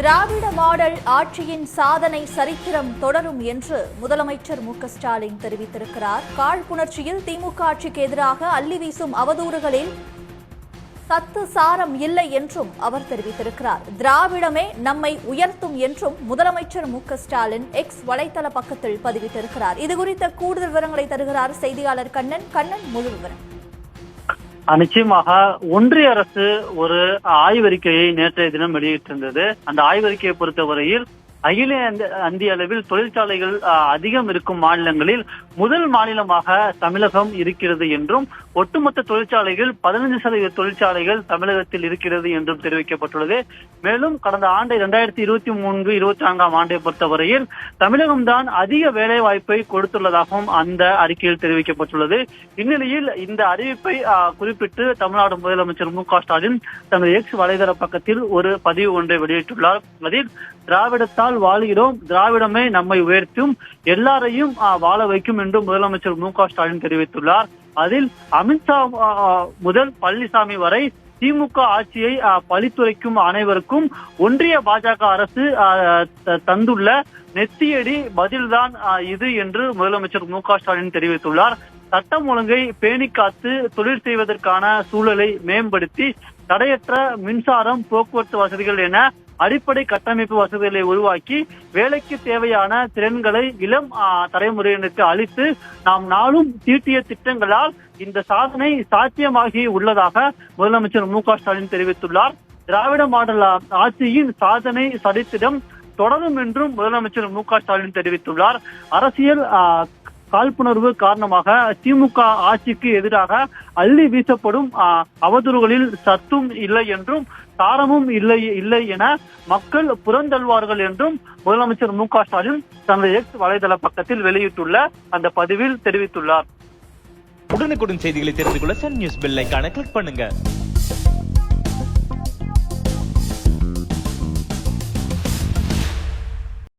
திராவிட model ஆட்சியின் சாதனை சரித்திரம் தொடரும் என்று முதலமைச்சர் மு ஸ்டாலின் தெரிவித்திருக்கிறார். காழ்ப்புணர்ச்சியில் திமுக ஆட்சிக்கு எதிராக அள்ளி வீசும் அவதூறுகளில் சத்து சாரம் இல்லை என்றும் அவர் தெரிவித்திருக்கிறார். திராவிடமே நம்மை உயர்த்தும் என்றும் முதலமைச்சர் மு ஸ்டாலின் எக்ஸ் வலைத்தள பக்கத்தில் பதிவிட்டிருக்கிறார். இது குறித்த கூடுதல் விவரங்களை தருகிறார் செய்தியாளர் கண்ணன். கண்ணன் முழு விவரம். நிச்சயமாக ஒன்றிய அரசு ஒரு ஆய்வறிக்கையை நேற்றைய தினம் வெளியிட்டிருந்தது. அந்த ஆய்வறிக்கையை பொறுத்தவரையில் அகில அந்திய அளவில் தொழிற்சாலைகள் அதிகம் இருக்கும் மாநிலங்களில் முதல் மாநிலமாக தமிழகம் இருக்கிறது என்றும் ஒட்டுமொத்த தொழிற்சாலைகள் பதினைந்து சதவீத தொழிற்சாலைகள் தமிழகத்தில் இருக்கிறது என்றும் தெரிவிக்கப்பட்டுள்ளது. மேலும் கடந்த ஆண்டு இரண்டாயிரத்தி இருபத்தி மூன்று இருபத்தி நான்காம் ஆண்டை பொறுத்தவரையில் தமிழகம்தான் அதிக வேலை வாய்ப்பை கொடுத்துள்ளதாகவும் அந்த அறிக்கையில் தெரிவிக்கப்பட்டுள்ளது. இந்நிலையில் இந்த அறிவிப்பை குறிப்பிட்டு தமிழ்நாடு முதலமைச்சர் மு க ஸ்டாலின் தனது எக்ஸ் வலைதள பக்கத்தில் ஒரு பதிவு ஒன்றை வெளியிட்டுள்ளார். அதில் திராவிடத்தால் நாள் வாழ்கிறோம். திராவிடமே நம்மை உயர்த்தும். எல்லாரையும் வாழ வைக்கும் என்று முதலமைச்சர் மு ஸ்டாலின் தெரிவித்துள்ளார். அதில் அமித்ஷா முதல் பழனிசாமி வரை திமுக ஆட்சியை பழித்துரைக்கும் அனைவருக்கும் ஒன்றிய பாஜக அரசு தந்துள்ள நெத்தியடி பதில்தான் இது என்று முதலமைச்சர் மு ஸ்டாலின் தெரிவித்துள்ளார். சட்டம் ஒழுங்கை பேணி காத்து தொழில் செய்வதற்கான சூழலை மேம்படுத்தி தடையற்ற மின்சாரம் போக்குவரத்து வசதிகள் என அடிப்படை கட்டமைப்பு வசதிகளை உருவாக்கி வேலைக்கு தேவையான திறன்களை இளம் தலைமுறையினருக்கு அளித்து நாம் நாளும் தீட்டிய திட்டங்களால் இந்த சாதனை சாத்தியமாகி உள்ளதாக முதலமைச்சர் மு க ஸ்டாலின் தெரிவித்துள்ளார். திராவிட மாடல் ஆட்சியின் சாதனை சரித்திரம் தொடரும் என்றும் முதலமைச்சர் மு க ஸ்டாலின் தெரிவித்துள்ளார். அரசியல் ஆஹ், காழ்ப்புணர்வு காரணமாக திமுக ஆட்சிக்கு எதிராக அள்ளி வீசப்படும் அவதூறுகளில் சத்தும் இல்லை என்றும் தாரமும் இல்லை இல்லை என மக்கள் புறந்தள்வார்கள் என்றும் முதலமைச்சர் மு க ஸ்டாலின் தனது எக்ஸ் வலைதள பக்கத்தில் வெளியிட்டுள்ள அந்த பதிவில் தெரிவித்துள்ளார். உடனுக்குடன் செய்திகளை தெரிந்து கொள்ள சன் நியூஸ் பெல் ஐக்கான கிளிக் பண்ணுங்க.